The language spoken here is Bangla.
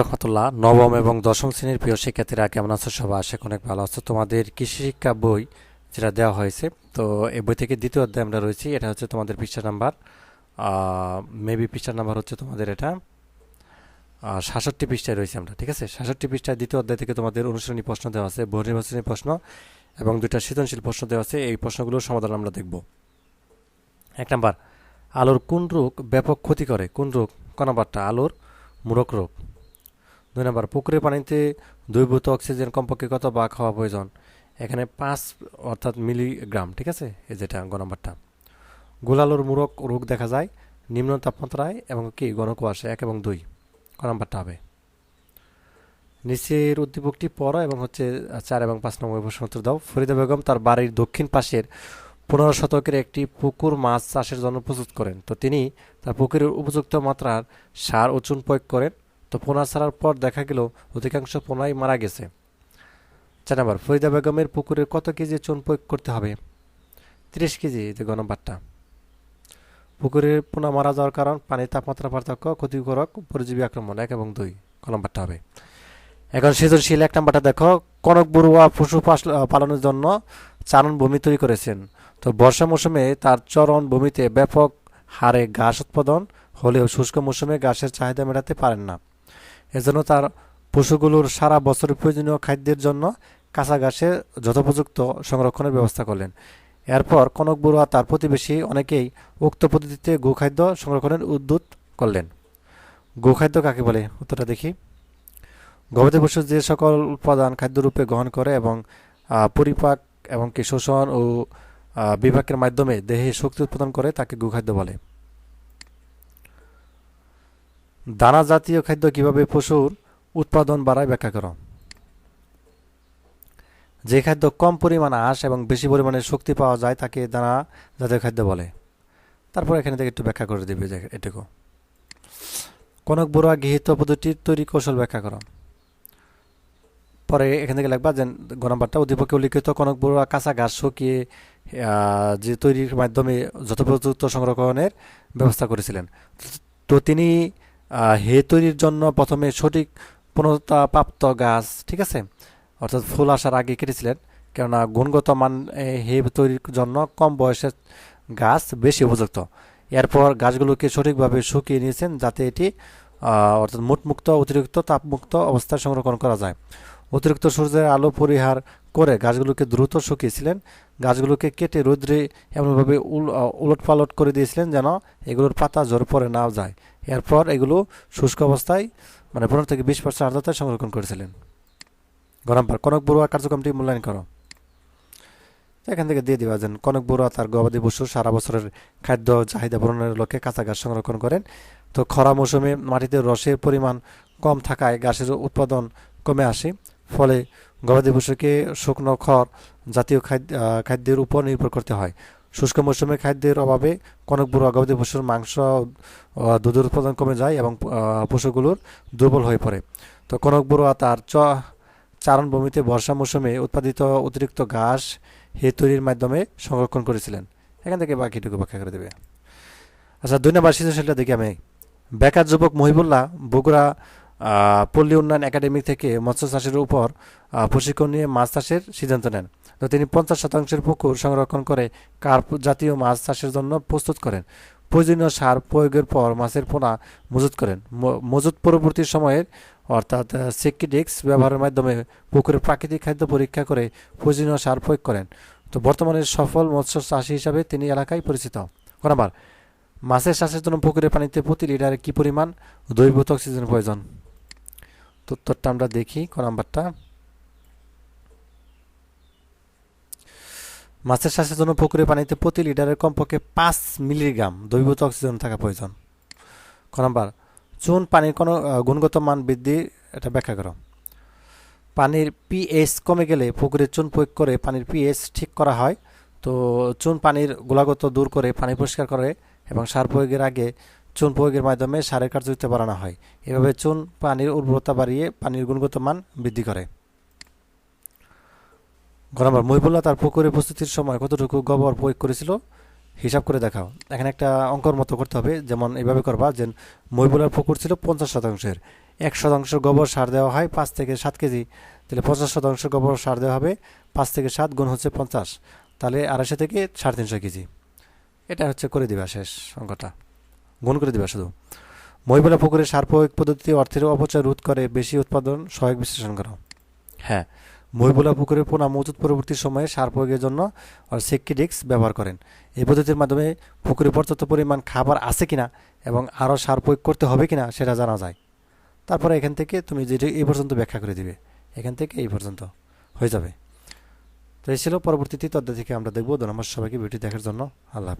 রহমতুল্লাহ, নবম এবং দশম শ্রেণির প্রিয় শিক্ষার্থীরা কেমন আছো সবাই? আশা অনেক ভালো আছো। তোমাদের কৃষি শিক্ষা বই যেটা দেওয়া হয়েছে, তো এই বই থেকে দ্বিতীয় অধ্যায় আমরা রয়েছি। এটা হচ্ছে তোমাদের পৃষ্ঠা নাম্বার মেবি পৃষ্ঠা নাম্বার হচ্ছে তোমাদের এটা সাতষট্টি পৃষ্ঠায় রয়েছে আমরা, ঠিক আছে? সাতষট্টি পৃষ্ঠায় দ্বিতীয় অধ্যায় থেকে তোমাদের অনুশীলনী প্রশ্ন দেওয়া আছে, বহু নির্বাচনী প্রশ্ন এবং দুইটা সৃজনশীল প্রশ্ন দেওয়া আছে। এই প্রশ্নগুলোর সমাধান আমরা দেখব। এক নাম্বার, আলোর কোন রোগ ব্যাপক ক্ষতি করে? কোন রোগ? ক নাম্বারটা, আলোর মূরক রোগ। দুই নম্বর, পুকুরের পানিতে দ্রবীভূত অক্সিজেন কমপক্ষে কত বা খাওয়া প্রয়োজন? এখানে পাঁচ অর্থাৎ মিলিগ্রাম, ঠিক আছে? এই যেটা গ নম্বরটা। গোলালোর মূরক রোগ দেখা যায়, নিম্ন তাপমাত্রায় এবং কি? ঘন কুয়াশা, এক এবং দুই। ক নম্বরটা হবে। নিচের উদ্দীপকটি পড়ো এবং হচ্ছে চার এবং পাঁচ নম্বর প্রশ্ন উত্তর দাও। ফরিদা বেগম তার বাড়ির দক্ষিণ পাশের পনেরো শতকের একটি পুকুর মাছ চাষের জন্য প্রস্তুত করেন। তো তিনি তার পুকুরের উপযুক্ত মাত্রার সার ও চুন প্রয়োগ করেন। তো পোনা ছাড়ার পর দেখা গেল অধিকাংশ পোনাই মারা গেছে। চার নম্বর, ফরিদা বেগমের পুকুরে কত কেজি চুন প্রয়োগ করতে হবে? তিরিশ কেজি যে গণবারটা পুকুরের পোনা মারা যাওয়ার কারণ, পানির তাপমাত্রা পার্থক্য ক্ষতিকারক পরিজীবী আক্রমণ এক এবং দুই। কলমবারটা হবে। এখন সৃজনশীল এক নাম্বারটা দেখো, কনক বড়ুয়া পশু পালনের জন্য চারণ ভূমি তৈরি করেছেন। তো বর্ষা মৌসুমে তার চরণ ভূমিতে ব্যাপক হারে ঘাস উৎপাদন হলেও শুষ্ক মৌসুমে ঘাসের চাহিদা মেটাতে পারেন না। এজন্য তার পশুগুলোর সারা বছর প্রয়োজনীয় খাদ্যের জন্য কাঁচা ঘাসে যথোপযুক্ত সংরক্ষণের ব্যবস্থা করলেন। এরপর কনক বড়ুয়া তার প্রতিবেশী অনেকেই উক্ত পদ্ধতিতে গোখাদ্য সংরক্ষণের উদ্যুত করলেন। গোখাদ্য কাকে বলে? উত্তরটা দেখি। গবাদি পশু যে সকল উপাদান খাদ্যরূপে গ্রহণ করে এবং পরিপাক এবং কি শোষণ ও বিভাগের মাধ্যমে দেহে শক্তি উৎপাদন করে তাকে গোখাদ্য বলে। দানা জাতীয় খাদ্য কীভাবে পশুর উৎপাদন বাড়ায় ব্যাখ্যা করো। যে খাদ্য কম পরিমাণ আঁশ এবং বেশি পরিমাণে শক্তি পাওয়া যায় তাকে দানা জাতীয় খাদ্য বলে। তারপর এখানে থেকে একটু ব্যাখ্যা করে দেবে এটুকু। কনক বড়ুয়া গৃহীত পদ্ধতির তৈরি কৌশল ব্যাখ্যা করো। পরে এখান থেকে লিখবা যে গ নম্বরটা উদ্দীপকে উল্লিখিত কনক বড়ুয়া কাঁচা ঘাস শুকিয়ে যে তৈরির মাধ্যমে যথোপযুক্ত সংরক্ষণের ব্যবস্থা করেছিলেন। তো তিনি হে তৈরির জন্য প্রথমে সঠিক পুনরুত্তাপ্রাপ্ত গাছ, ঠিক আছে? অর্থাৎ ফুল আসার আগে কেটেছিলেন। কেননা গুণগত মান হে তৈরির জন্য কম বয়সের গাছ বেশি উপযুক্ত। এরপর গাছগুলোকে সঠিকভাবে শুকিয়ে নিয়েছেন যাতে এটি অর্থাৎ মুক্ত অতিরিক্ত তাপমুক্ত অবস্থায় সংরক্ষণ করা যায়। অতিরিক্ত সূর্যের আলো, পরিহার করে গাছগুলোকে দ্রুত শুকিয়েছিলেন। গাছগুলোকে কেটে রৌদ্রে এমনভাবে উলট পালট করে দিয়েছিলেন যেন এগুলোর পাতা ঝরে পড়ে না যায়। এরপর এগুলো শুষ্ক অবস্থায় মানে পনেরো থেকে বিশ পার্সেন্ট আর্দ্রতায় সংরক্ষণ করেছিলেন। গরমবার কনক বড়ুয়া কার্যক্রমটি মূল্যায়ন করো। এখান থেকে দিয়ে দেওয়া যেন। কনক বড়ুয়া তার গবাদি পশু সারা বছরের খাদ্য চাহিদা পূরণের লক্ষ্যে কাঁচা গাছ সংরক্ষণ করেন। তো খরা মৌসুমে মাটিতে রসের পরিমাণ কম থাকায় গাছের উৎপাদন কমে আসে। ফলে গবাদি পশুকে শুকনো খড় জাতীয় খাদ্য খাদ্যের উপর নির্ভর করতে হয়। শুষ্ক মৌসুমে খাদ্যের অভাবে কনক বুড়ো গবাদি পশুর মাংস দুধের উৎপাদন কমে যায় এবং পশুগুলোর দুর্বল হয়ে পড়ে। তো কনক বুড়োয়া তার চ চারণভূমিতে বর্ষা মৌসুমে উৎপাদিত অতিরিক্ত ঘাস হে তৈরির মাধ্যমে সংরক্ষণ করেছিলেন। এখান থেকে বাকিটুকু ব্যাখ্যা করে দেবে। আচ্ছা দুই নম্বর সৃজনশীলটা দেখি আমি। বেকার যুবক মহিবুল্লাহ বগুড়া পল্লী উন্নয়ন একাডেমি থেকে মৎস্য চাষের উপর প্রশিক্ষণ নিয়ে মাছ চাষের সিদ্ধান্ত নেন। তো তিনি পঞ্চাশ শতাংশের পুকুর সংরক্ষণ করে কার্প জাতীয় মাছ চাষের জন্য প্রস্তুত করেন। প্রয়োজনীয় সার প্রয়োগের পর মাছের পোনা মজুত করেন। মজুত পরবর্তী সময়ের অর্থাৎ সেকিডিক্স ব্যবহারের মাধ্যমে পুকুরের প্রাকৃতিক খাদ্য পরীক্ষা করে প্রয়োজনীয় সার প্রয়োগ করেন। তো বর্তমানে সফল মৎস্য চাষী হিসাবে তিনি এলাকায় পরিচিত। নাম্বার মাছের চাষের জন্য পুকুরের পানিতে প্রতি লিটারে কী পরিমাণ দ্রবীভূত অক্সিজেন প্রয়োজন? উত্তরটা আমরা দেখি, ক নাম্বারটা। মাছের চাষের জন্য পুকুরের পানিতে প্রতি লিটারের কমপক্ষে পাঁচ মিলিগ্রাম দ্রবীভূত অক্সিজেন থাকা প্রয়োজন। ক নাম্বার, চুন পানির কোনো গুণগত মান বৃদ্ধি এটা ব্যাখ্যা করো। পানির পিএইচ কমে গেলে পুকুরে চুন প্রয়োগ করে পানির পিএইচ ঠিক করা হয়। তো চুন পানির গোলাগত দূর করে পানি পরিষ্কার করে এবং সার প্রয়োগের আগে চুন প্রয়োগের মাধ্যমে সারের কার্যকরিতা বাড়ানো হয়। এভাবে চুন পানির উর্বরতা বাড়িয়ে পানির গুণগত মান বৃদ্ধি করে। গরম মহিবুল্লাহ তার পুকুরে প্রস্তুতির সময় কতটুকু গোবর প্রয়োগ করেছিল হিসাব করে দেখাও। এখানে একটা অঙ্কর মতো করতে হবে, যেমন এইভাবে করবা যে মহিবুল্লার পুকুর ছিল পঞ্চাশ শতাংশের। এক শতাংশ গোবর সার দেওয়া হয় পাঁচ থেকে সাত কেজি। তাহলে পঞ্চাশ শতাংশ গোবর সার দেওয়া হবে পাঁচ থেকে সাত গুণ হচ্ছে পঞ্চাশ। তাহলে আড়াইশো থেকে সাড়ে তিনশো কেজি। এটা হচ্ছে করে দিবা শেষ অঙ্কটা। গুণ করে দিবা শুধু। মহিলা পুকুরে সার প্রয়োগ পদ্ধতি অর্থের অপচয় রোধ করে বেশি উৎপাদন, সহায়ক বিশ্লেষণ করো। হ্যাঁ মহিলা পুকুরে পোনা মজুদ পরবর্তী সময়ে সার প্রয়োগের জন্য সেকিডিক্স ব্যবহার করেন। এই পদ্ধতির মাধ্যমে পুকুরে পর্যাপ্ত পরিমাণ খাবার আছে কিনা এবং আরও সার প্রয়োগ করতে হবে কিনা সেটা জানা যায়। তারপরে এখান থেকে তুমি যেটি এই পর্যন্ত ব্যাখ্যা করে দিবে, এখান থেকে এই পর্যন্ত হয়ে যাবে। তো এই ছিল পরবর্তীতে তদ্দা থেকে আমরা দেখব। ধন্যবাদ সবাইকে ভিডিও দেখার জন্য। আল্লাহ।